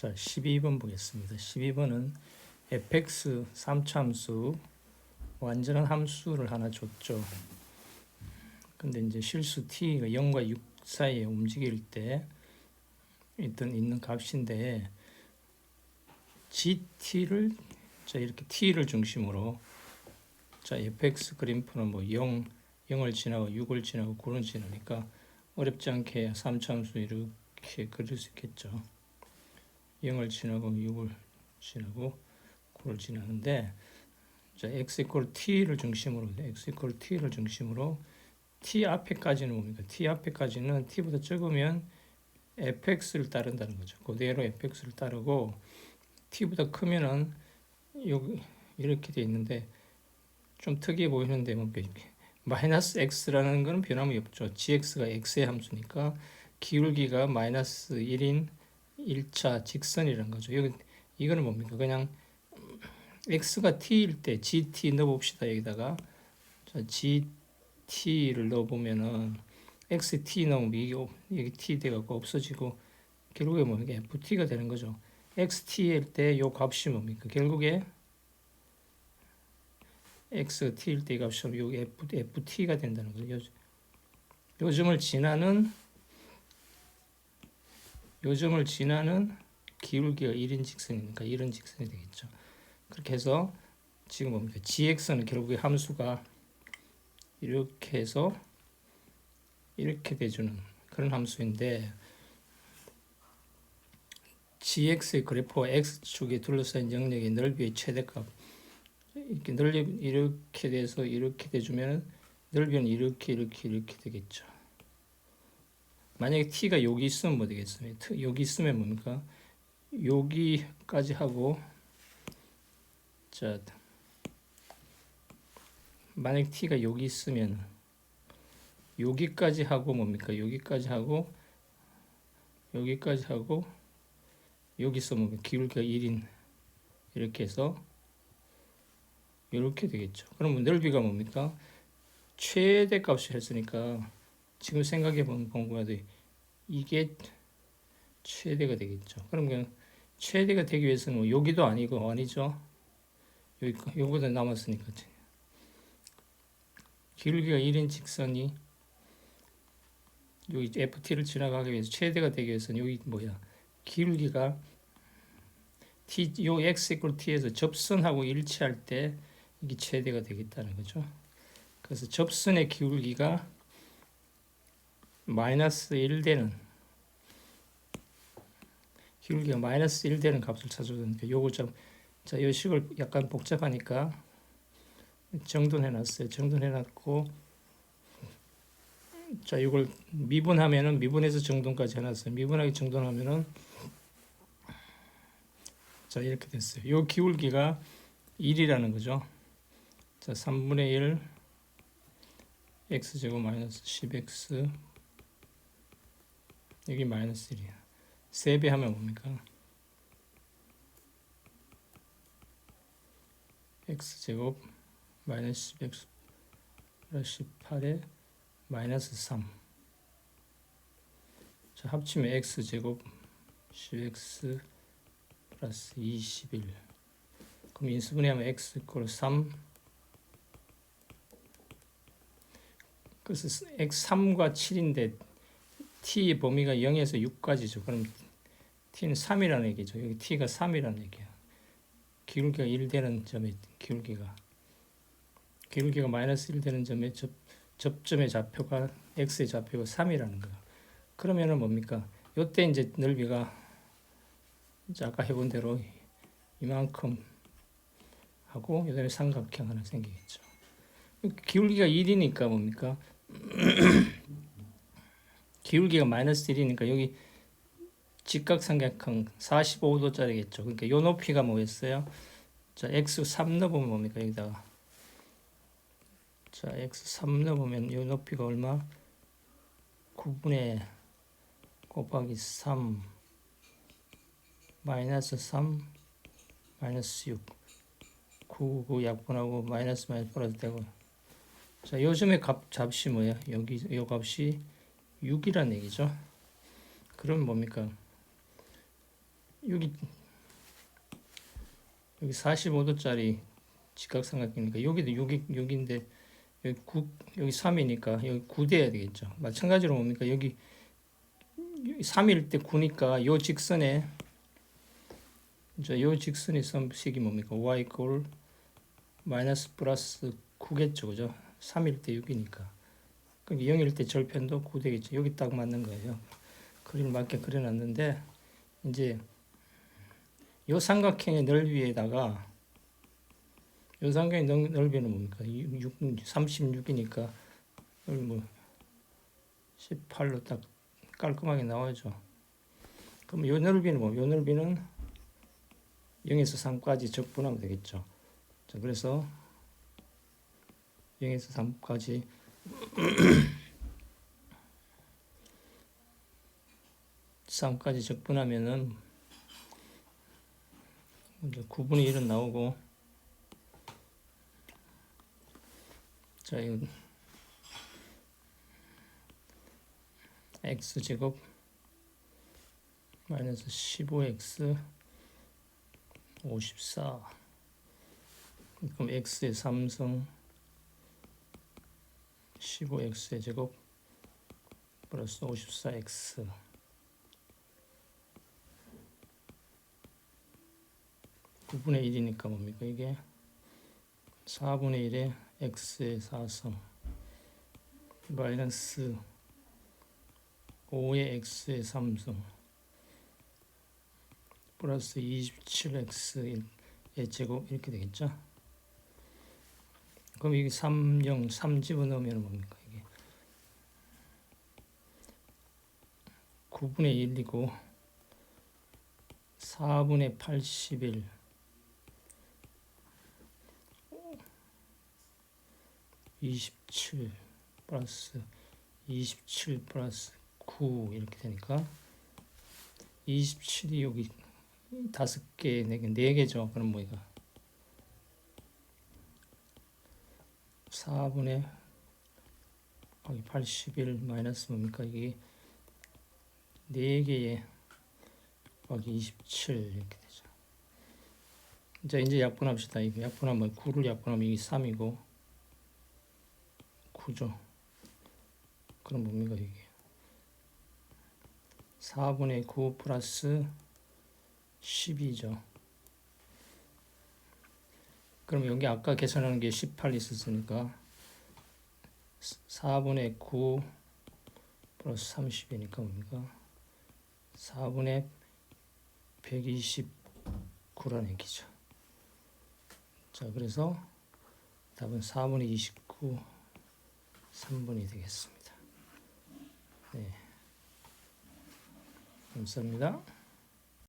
자, 12번 보겠습니다. 12번은 fx 3참수 완전한 함수를 하나 줬죠. 근데 이제 실수 t가 0과 6 사이에 움직일 때 있던 있는 값인데 gt를 자 이렇게 t를 중심으로 자 fx 그림표는 뭐 0, 0을 지나고 6을 지나고 9를 지나니까 어렵지 않게 3참수 이렇게 그릴 수 있겠죠. 0을 지나고 6을 지나고 9를 지나는데 자 x 이퀄 t를 중심으로 x 이퀄 t를 중심으로 t 앞에까지는 뭡니까? t 앞에까지는 t보다 적으면 fx를 따른다는 거죠. 그대로 fx를 따르고 t보다 크면은 여기 이렇게 돼 있는데 좀 특이해 보이는데 뭐 이렇게 마이너스 x라는 거는 변함이 없죠. gx가 x의 함수니까 기울기가 마이너스 1인 1차 직선이라는 거죠. 여기 이거는 뭡니까? 그냥 x가 t일 때 gt 넣어봅시다. 여기다가 자, gt를 넣어보면은 xt 넣으면 이게 없- 여기 t 돼갖고 없어지고 결국에 뭡니까? ft가 되는 거죠. xt일 때 요 값이 뭡니까? 결국에 xt일 때이 값이 요 f, ft가 된다는 거죠. 요, 요즘을 지나는 요즘을 지나는 기울기가 1인 직선이니까 1인 직선이 되겠죠. 그렇게 해서 지금 뭡니까? gx는 결국에 함수가 이렇게 해서 이렇게 돼주는 그런 함수인데 gx의 그래프와 x축에 둘러싸인 영역의 넓이의 최대값 이렇게 넓이 이렇게 돼서 이렇게 돼주면 넓이는 이렇게 이렇게 이렇게 되겠죠. 만약에 t가 여기 있으면 뭐? 트- 여기 있으면 뭡니까? 여기까지 하고 자 만약 t가 여기 있으면 여기까지 하고 뭡니까? 여기까지 하고 여기까지 하고 여기서 뭡니까? 기울기가 1인 이렇게 해서 이렇게 되겠죠. 그러면 넓이가 뭡니까? 최대 값을 했으니까 지금 생각해 본 공부가도 이게 최대가 되겠죠. 그러면 최대가 되기 위해서는 뭐 여기도 아니고 아니죠. 여기 요거도 남았으니까 기울기가 1인 직선이 여기 FT를 지나가기 위해서 최대가 되기 위해서는 여기 뭐야 기울기가 t 요 x t에서 접선하고 일치할 때 이게 최대가 되겠다는 거죠. 그래서 접선의 기울기가 마이너스 1 되는 기울기가 마이너스 1 되는 값을 찾아야 되니까 요거 좀 자, 요 식을 약간 복잡하니까 정돈해 놨어요. 정돈해 놨고 자, 이걸 미분하면은 미분해서 정돈까지 해 놨어요. 미분하기 정돈하면은 자, 이렇게 됐어요. 요 기울기가 1이라는 거죠. 자, 3분의 1 x제곱 마이너스 10x 여기 마이너스 1이야. 3배 하면 뭡니까? x제곱 마이너스 10x 플러스 18에 마이너스 3. 자, 합치면 x제곱 10x 플러스 21. 그럼 인수분해하면 x 이퀄 3. 그래서 x 3과 7인데 t의 범위가 0에서 6까지죠. 그럼 t는 3이라는 얘기죠. 여기 t가 3이라는 얘기야. 기울기가 1 되는 점의 기울기가 기울기가 마이너스 1 되는 점의 접, 접점의 좌표가 x의 좌표가 3이라는 거야. 그러면은 뭡니까? 요때 이제 넓이가 이제 아까 해본 대로 이만큼 하고 요다음에 삼각형 하나 생기겠죠. 기울기가 1이니까 뭡니까? 기울기가 마이너스 1이니까 여기 직각삼각형 45도짜리겠죠. 그러니까 요 높이가 뭐였어요? 자, x 3 넣어보면 뭡니까? 여기다가 자, x 3 넣어보면 요 높이가 얼마? 9분의 곱하기 3 마이너스 3 마이너스 6 9, 9 약분하고 마이너스 마이너스 플러스 되고 자 요즘의 값 값이 뭐야? 여기 요 값이 6이란 얘기죠. 그럼 뭡니까? 여기 여기 45도짜리 직각삼각형이니까 여기도 6이 6인데 여기 9 여기 3이니까 여기 9 돼야 되겠죠. 마찬가지로 뭡니까 여기 3일 때 9니까 요 직선에 저요 직선의 선식이 뭡니까 y 이퀄 마이너스 플러스 9겠죠, 그죠? 3일 때 6이니까. 그럼 0일 때 절편도 9 되겠죠. 여기 딱 맞는 거예요. 그림 맞게 그려놨는데 이제 요 삼각형의 넓이에다가 요 삼각형의 넓- 넓이는 뭡니까? 6, 36이니까 여기 뭐 18로 딱 깔끔하게 나와죠. 그럼 요 넓이는 뭐? 요 넓이는 0에서 3까지 적분하면 되겠죠. 자, 그래서 0에서 3까지 삼까지 적분하면은 먼저 9분의 1은 나오고. 자, 이거 x 제곱 마이너스 15x 54 그럼 x의 3승 15x의 제곱 플러스 54x 9분의 1이니까 뭡니까 이게? 4분의 1에 x의 4승 마이너스 5의 x의 3승 플러스 27x의 제곱 이렇게 되겠죠 그럼 이게 3, 0, 3 집어넣으면 뭡니까 이게? 9분의 1이고 4분의 81 27 플러스 27 플러스 9 이렇게 되니까 27이 여기 다섯 개, 네 개, 네 개죠. 그럼 뭐이 4분의 거기 81 마이너스 뭡니까 이게 네 개에 거기 27 이렇게 되죠. 자 이제 약분합시다. 이거 약분하면 9를 약분하면 이게 3이고 9죠. 그럼 뭡니까 이게 4분의 9 플러스 12죠. 그럼 여기 아까 계산하는 게18 있었으니까 4분의 9 플러스 30이니까 뭡니까? 4분의 129라는 얘기죠. 자, 그래서 답은 4분의 29, 3분이 되겠습니다. 네. 감사합니다.